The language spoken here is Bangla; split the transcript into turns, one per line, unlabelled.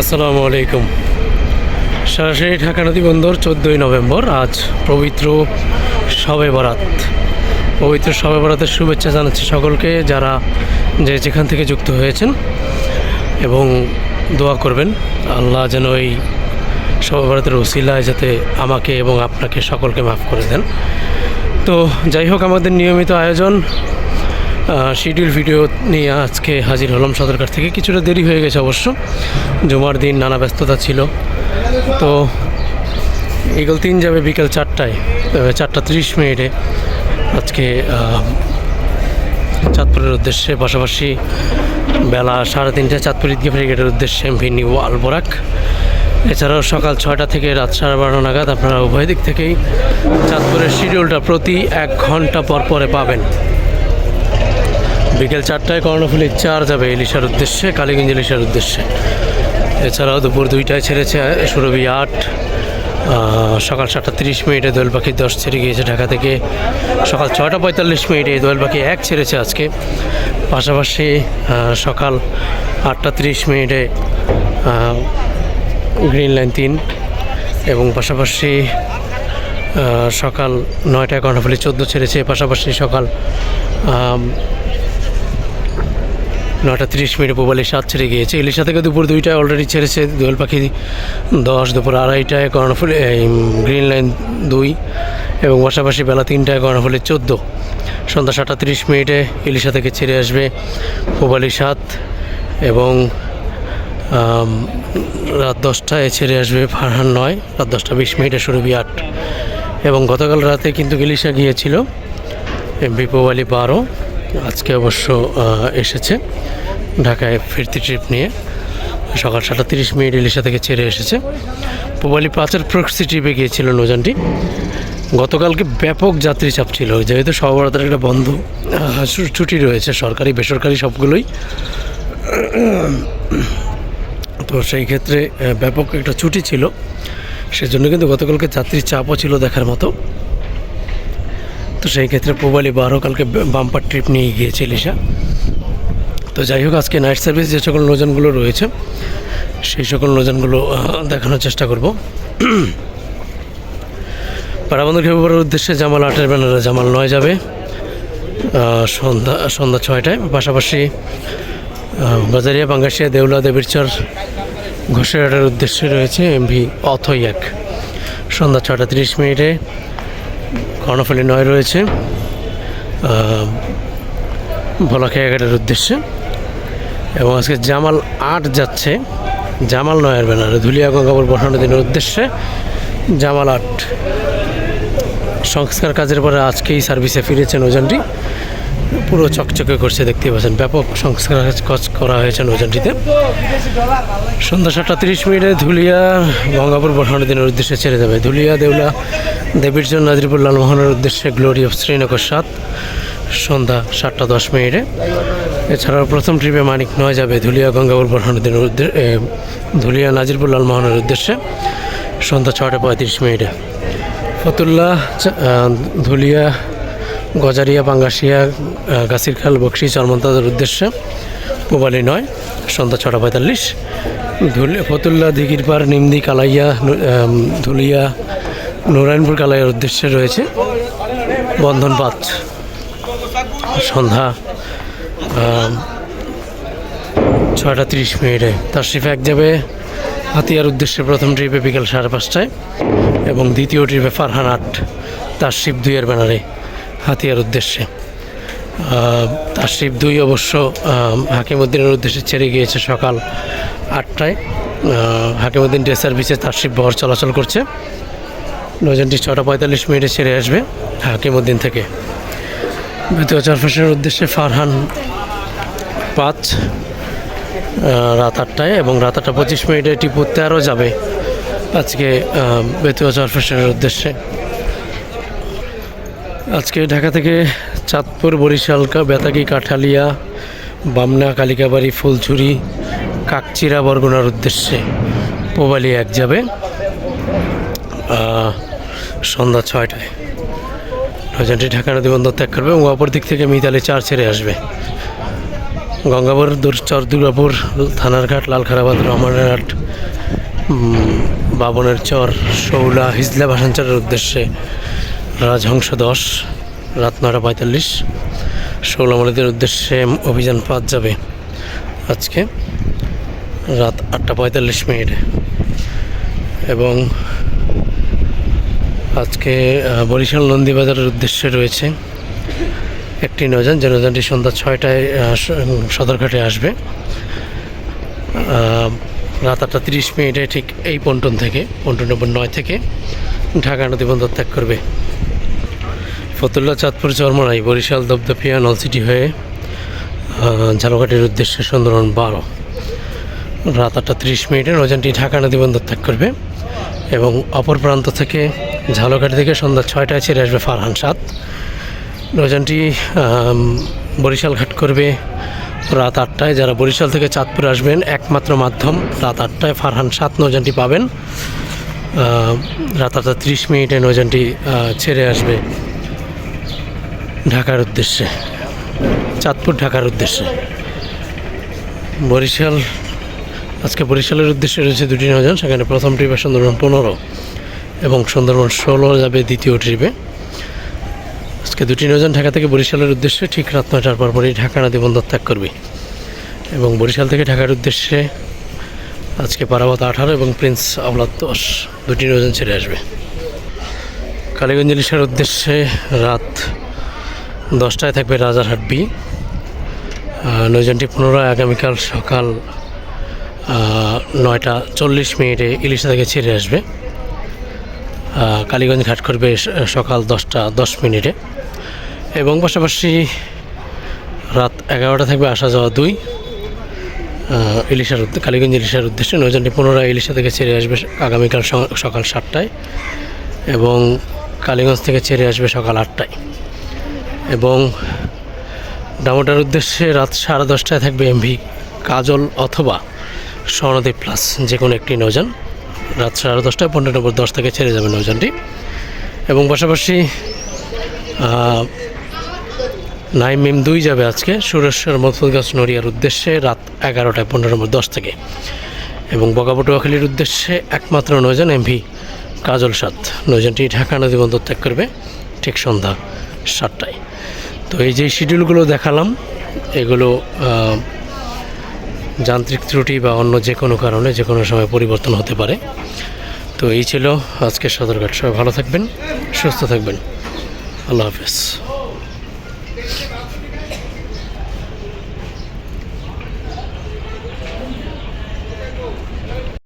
আসসালামু আলাইকুম। সরাসরি ঢাকা নদী বন্দর, চোদ্দোই নভেম্বর। আজ পবিত্র শবে বরাত। পবিত্র শবে বরাতের শুভেচ্ছা জানাচ্ছি সকলকে, যারা যে যেখান থেকে যুক্ত হয়েছেন। এবং দোয়া করবেন, আল্লাহ যেন এই শবে বরাতের ওসিলায় যাতে আমাকে এবং আপনাকে সকলকে মাফ করে দেন। তো যাই হোক, আমাদের নিয়মিত আয়োজন শিডিউল ভিডিও নিয়ে আজকে হাজির হলাম সদরকার থেকে। কিছুটা দেরি হয়ে গেছে অবশ্য। জুমার দিন নানা ব্যস্ততা ছিল। তো ইগল তিন যাবে বিকেল চারটায় চারটা তিরিশ মিনিটে। আজকে চাঁদপুরের উদ্দেশ্যে পাশাপাশি বেলা সাড়ে তিনটায় চাঁদপুর ঈদগা ব্রিগেডের উদ্দেশ্যে এমভি নিউ আলবোরাক। এছাড়াও সকাল ছয়টা থেকে রাত সাড়ে বারোটা নাগাদ আপনারা উভয় দিক থেকেই চাঁদপুরের শিডিউলটা প্রতি এক ঘণ্টা পর পরে পাবেন। বিকেল চারটায় কর্ণফুলির চার যাবে ইলিশার উদ্দেশ্যে, কালীগঞ্জ ইলিশার উদ্দেশ্যে। এছাড়াও দুপুর দুইটায় ছেড়েছে সুরভি আট সকাল সাতটা তিরিশ মিনিটে দোয়েল পাখি দশ ছেড়ে গিয়েছে ঢাকা থেকে। সকাল ছয়টা পঁয়তাল্লিশ মিনিটে এই দোয়েল পাখি এক ছেড়েছে আজকে। পাশাপাশি সকাল আটটা তিরিশ মিনিটে গ্রিন লাইন তিন এবং পাশাপাশি সকাল নয়টায় কর্ণফুলি চোদ্দ ছেড়েছে। পাশাপাশি সকাল নটা তিরিশ মিনিটে পোবালি সাত ছেড়ে গিয়েছে। ইলিশা থেকে দুপুর দুইটায় অলরেডি ছেড়েছে দোয়েল পাখি দশ দুপুর আড়াইটায় কর্ণফুলি এই, গ্রিন লাইন দুই এবং পাশাপাশি বেলা তিনটায় কর্ণফুলি চোদ্দ। সন্ধ্যা সাতটা তিরিশ মিনিটে ইলিশা থেকে ছেড়ে আসবে পোবালি সাত এবং রাত দশটায় ছেড়ে আসবে ফারহান নয়। রাত দশটা বিশ মিনিটে সুরভি আট। এবং গতকাল রাতে কিন্তু ইলিশা গিয়েছিল এমবি পোবালি বারো। আজকে অবশ্য এসেছে। ঢাকায় ফিরতি ট্রিপ নিয়ে। সকাল সাতটা তিরিশ মিনিট ইলিশা থেকে ছেড়ে এসেছে। পোবালি পাঁচের প্রক্সি ট্রিপে গিয়েছিল নৌজানটি গতকালকে ব্যাপক যাত্রী চাপ ছিল। যেহেতু সবরাতের একটা বন্ধ ছুটি রয়েছে, সরকারি, বেসরকারি সবগুলোই। তো সেই ক্ষেত্রে ব্যাপক একটা ছুটি ছিল। সেজন্য কিন্তু গতকালকে যাত্রীর চাপও ছিল দেখার মতো। তো সেই ক্ষেত্রে পোবালি বারো কালকে বাম্পার ট্রিপ নিয়ে গিয়েছে লিসা। তো যাই হোক, আজকে নাইট সার্ভিস যে সকল নৌজানগুলো রয়েছে, সেই সকল নৌজানগুলো দেখানোর চেষ্টা করব। পারাবন্ধ খেপার উদ্দেশ্যে জামাল আটের ব্যানারে জামাল নয় যাবে সন্ধ্যা সন্ধ্যা ছয়টায়। পাশাপাশি বাজারিয়া বাঙ্গাসিয়া দেউলা, দেবীরচর, ঘোষেরহাটের উদ্দেশ্যে রয়েছে এমভি অথই এক সন্ধ্যা ছটা তিরিশ মিনিটে কর্ণফুলি নয় রয়েছে। ভোলাখিয়াঘাটের উদ্দেশ্যে। এবং আজকে জামাল আট যাচ্ছে। জামাল নয়ের ব্যানারে ধুলিয়া গঙ্গাপুর বসানো দিনের উদ্দেশ্যে জামাল আট। সংস্কার কাজের পরে আজকেই সার্ভিসে ফিরেছেন নৌজানটি পুরো চকচকে করছে দেখতে পাচ্ছেন। ব্যাপক সংস্কার কাজ করা হয়েছে নৌজানটিতে সন্ধ্যা সাতটা তিরিশ মিনিটে ধুলিয়া গঙ্গাপুর বসানো দিনের উদ্দেশ্যে ছেড়ে যাবে। ধুলিয়া, দেউলা দেবীরচন্দ নাজিরপুর লালমোহনের উদ্দেশ্যে গ্লোরি অফ শ্রীনগর সাত। সন্ধ্যা সাতটা দশ মিনিটে। এছাড়াও প্রথম ট্রিপে মানিক নয় যাবে ধুলিয়া, গঙ্গাপুর বসানো দিনের উদ্দেশ্যে ধুলিয়া, নাজিরপুর লালমোহনের উদ্দেশ্যে। সন্ধ্যা ছটা পঁয়ত্রিশ মিনিটে। ফতুল্লাহ ধুলিয়া গজারিয়া পাঙ্গাসিয়া গাছিরখাল বক্সি চরমন্তাদের উদ্দেশ্যে পোবালি নয়, সন্ধ্যা ছটা পঁয়তাল্লিশ। ধুলি, ফতুল্লা দিঘির পার নিমদি, কালাইয়া ধুলিয়া, নারায়ণপুর, কালাইয়ার উদ্দেশ্যে রয়েছে বন্ধন পাঁচ সন্ধ্যা ছয়টা তিরিশ মিনিটে। তার শিফে এক যাবে হাতিয়ার উদ্দেশ্যে প্রথম ট্রিপে বিকেল সাড়ে পাঁচটায় এবং দ্বিতীয় ট্রিপে ফারহান আট তার শিব দুইয়ের ব্যানারে। হাতিয়ার উদ্দেশ্যে। শিব দুই অবশ্য হাকিমুদ্দিনের উদ্দেশ্যে ছেড়ে গিয়েছে সকাল আটটায়। হাকিমুদ্দিন ডে সার্ভিসে তার শিব বহর চলাচল করছে। নৌজানটি ছটা পঁয়তাল্লিশ মিনিটে ছেড়ে আসবে হাকিমুদ্দিন থেকে। দ্বিতীয় চারফাসের উদ্দেশ্যে ফারহান পাঁচ রাত আটটায় এবং রাত আটটা পঁচিশ মিনিটে টিপু তেরো যাবে। আজকে বেতুয়া চরফেশনের উদ্দেশ্যে। আজকে ঢাকা থেকে চাঁদপুর বরিশাল বেতাগি কাঠালিয়া বামনা কালিকাবাড়ি ফুলঝুরি কাকচিরা বরগুনার উদ্দেশ্যে পোবালি এক যাবে সন্ধ্যা ছয়টায়। নৌযানটি ঢাকা নদী বন্দর ত্যাগ করবে এবং অপর দিক থেকে মিতালি চার ছেড়ে আসবে। গঙ্গাপুর দুরচর দুর্গাপুর থানার ঘাট লালখারাবাদ রহমানের ঘাট উম, বাবনের চর শৌলা হিজলা ভাসানচরের উদ্দেশ্যে রাজহংস দশ, রাত নটা পঁয়তাল্লিশ। শৌলামণিদের উদ্দেশ্যে অভিযান পাঁচ যাবে আজকে রাত আটটা পঁয়তাল্লিশ মিনিটে। এবং আজকে বরিশাল নন্দীবাজারের উদ্দেশ্যে রয়েছে একটি নৌযান। যে নৌযানটি সন্ধ্যা ছয়টায় সদরঘাটে আসবে। রাত আটটা তিরিশ মিনিটে ঠিক এই পন্টন থেকে, পন্টন নম্বর নয় থেকে ঢাকা নদী ত্যাগ করবে। ফতুল্লা চাঁদপুর চরমরাই বরিশাল দপদপিয়া নলসিটি হয়ে আহ, ঝালকাঠির উদ্দেশ্যে সুন্দরবন বারো। রাত আটটা তিরিশ মিনিটে নৌযানটি ঢাকা নদী ত্যাগ করবে এবং অপর প্রান্ত থেকে ঝালকাঠি থেকে সন্ধ্যা ছয়টায় ছেড়ে আসবে ফারহান সাত আম, বরিশাল ঘাট করবে রাত আটটায়। যারা বরিশাল থেকে চাঁদপুর আসবেন একমাত্র মাধ্যম রাত আটটায় ফারহান সাত নৌযানটি পাবেন। রাত আটটা তিরিশ মিনিটে নৌযানটি ছেড়ে আসবে ঢাকার উদ্দেশ্যে, চাঁদপুর ঢাকার উদ্দেশ্যে। বরিশাল, আজকে বরিশালের উদ্দেশ্যে রয়েছে দুটি নৌযান, সেখানে প্রথম ট্রিপে সুন্দরবন পনেরো এবং সুন্দরবন ষোলো যাবে দ্বিতীয় ট্রিপে। আজকে দুটি নৌযান ঢাকা থেকে বরিশালের উদ্দেশ্যে, ঠিক রাত নয়টার পরপরই ঢাকা নদী বন্দর ত্যাগ করবে। এবং বরিশাল থেকে ঢাকার উদ্দেশ্যে আজকে পারাবত আঠারো এবং প্রিন্স আওলাদ দশ। দুটি নৌযান ছেড়ে আসবে। কালীগঞ্জ ইলিশার উদ্দেশ্যে রাত দশটায় থাকবে রাজারহাট বি। আহ, নৌযানটি পুনরায় আগামীকাল সকাল নয়টা চল্লিশ মিনিটে ইলিশা থেকে ছেড়ে আসবে। কালীগঞ্জ ঘাট করবে সকাল দশটা দশ মিনিটে। এবং পাশাপাশি রাত এগারোটা থাকবে আসা যাওয়া দুই। ইলিশার কালীগঞ্জ ইলিশার উদ্দেশ্যে নৌযানটি পুনরায় ইলিশা থেকে ছেড়ে আসবে আগামীকাল সকাল সাতটায় এবং কালীগঞ্জ থেকে ছেড়ে আসবে সকাল আটটায়। এবং ডামোটার উদ্দেশ্যে রাত সাড়ে দশটায় থাকবে এমভি কাজল অথবা স্বর্ণদ্বীপ প্লাস যে কোনো একটি নৌযান রাত সাড়ে দশটায় পনেরো নম্বর দশ থেকে ছেড়ে যাবে নৌযানটি এবং পাশাপাশি নাইম মিম দুই যাবে আজকে। সুরেশ্বর মথুরগাছ নড়িয়ার উদ্দেশ্যে রাত এগারোটায় পনেরো নম্বর দশ থেকে। এবং বগাপটুয়াখালীর উদ্দেশ্যে একমাত্র নৌযান এমভি কাজল সাত। নৌযানটি ঢাকা নদী বন্দর ত্যাগ করবে ঠিক সন্ধ্যা সাতটায়। তো এই যে শিডিউলগুলো দেখালাম, এগুলো যান্ত্রিক ত্রুটি বা অন্য যে কোনো কারণে যে কোনো সময় পরিবর্তন হতে পারে। তো এই ছিল আজকের সদরঘাট। সবাই ভালো থাকবেন, সুস্থ থাকবেন। আল্লাহ হাফেজ।